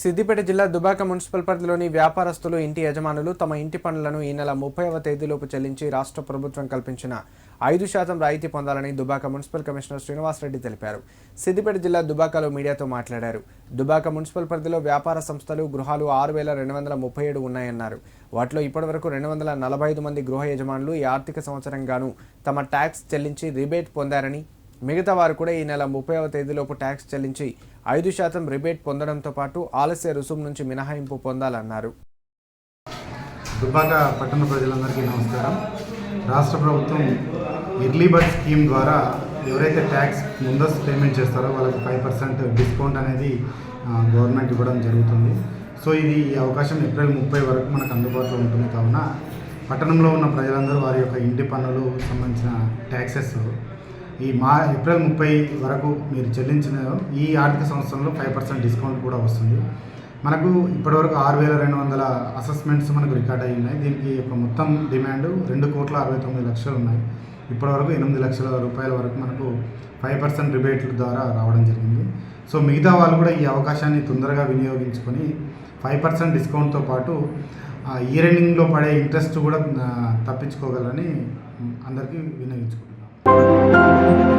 సిద్దిపేట జిల్లా దుబాక మున్సిపల్ పరిధిలోని వ్యాపారస్తులు ఇంటి యజమానులు తమ ఇంటి పనులను ఈ నెల ముప్పైవ తేదీలోపు చెల్లించి రాష్ట్ర ప్రభుత్వం కల్పించిన ఐదు శాతం రాయితీ పొందాలని దుబాక మున్సిపల్ కమిషనర్ శ్రీనివాసరెడ్డి తెలిపారు. సిద్దిపేట జిల్లా దుబాకలో మీడియాతో మాట్లాడారు. దుబాక మున్సిపల్ పరిధిలో వ్యాపార సంస్థలు గృహాలు ఆరు వేల రెండు వందల ముప్పై ఏడు ఉన్నాయన్నారు. వాటిలో ఇప్పటివరకు రెండు వందల నలభై ఐదు మంది గృహ యజమానులు ఈ ఆర్థిక సంవత్సరం గాను తమ ట్యాక్స్ చెల్లించి రిబేట్ పొందారని మిగతా వారు కూడా ఈ నెల ముప్పైవ తేదీలోపు ట్యాక్స్ చెల్లించి ఐదు శాతం రిబేట్ పొందడంతో పాటు ఆలస్య రుసుము నుంచి మినహాయింపు పొందాలన్నారు. దుబ్బాక పట్టణ ప్రజలందరికీ నమస్కారం. రాష్ట్ర ప్రభుత్వం ఎర్లీ బర్డ్ స్కీమ్ ద్వారా ఎవరైతే ట్యాక్స్ ముందస్తు పేమెంట్ చేస్తారో వాళ్ళకి ఫైవ్ పర్సెంట్ డిస్కౌంట్ అనేది గవర్నమెంట్ ఇవ్వడం జరుగుతుంది. సో ఇది ఈ అవకాశం ఏప్రిల్ ముప్పై వరకు మనకు అందుబాటులో ఉంటుంది. కావున పట్టణంలో ఉన్న ప్రజలందరూ వారి యొక్క ఇంటి పన్నులు సంబంధించిన ట్యాక్సెస్ ఈ మా ఏప్రిల్ ముప్పై వరకు మీరు చెల్లించిన ఈ ఆర్థిక సంవత్సరంలో ఫైవ్ పర్సెంట్ డిస్కౌంట్ కూడా వస్తుంది. మనకు ఇప్పటివరకు ఆరు వేల రెండు వందల అసెస్మెంట్స్ మనకు రికార్డ్ అయి ఉన్నాయి. దీనికి ఒక మొత్తం డిమాండ్ రెండు కోట్ల అరవై తొమ్మిది లక్షలు ఉన్నాయి. ఇప్పటివరకు ఎనిమిది లక్షల రూపాయల వరకు మనకు ఫైవ్ పర్సెంట్ రిబేట్ల ద్వారా రావడం జరిగింది. సో మిగతా వాళ్ళు కూడా ఈ అవకాశాన్ని తొందరగా వినియోగించుకొని ఫైవ్ పర్సెంట్ డిస్కౌంట్తో పాటు ఈ ఇయర్ ఎండింగ్లో పడే ఇంట్రెస్ట్ కూడా తప్పించుకోగలరని అందరికీ వినియోగించుకుంటున్నాం 啊。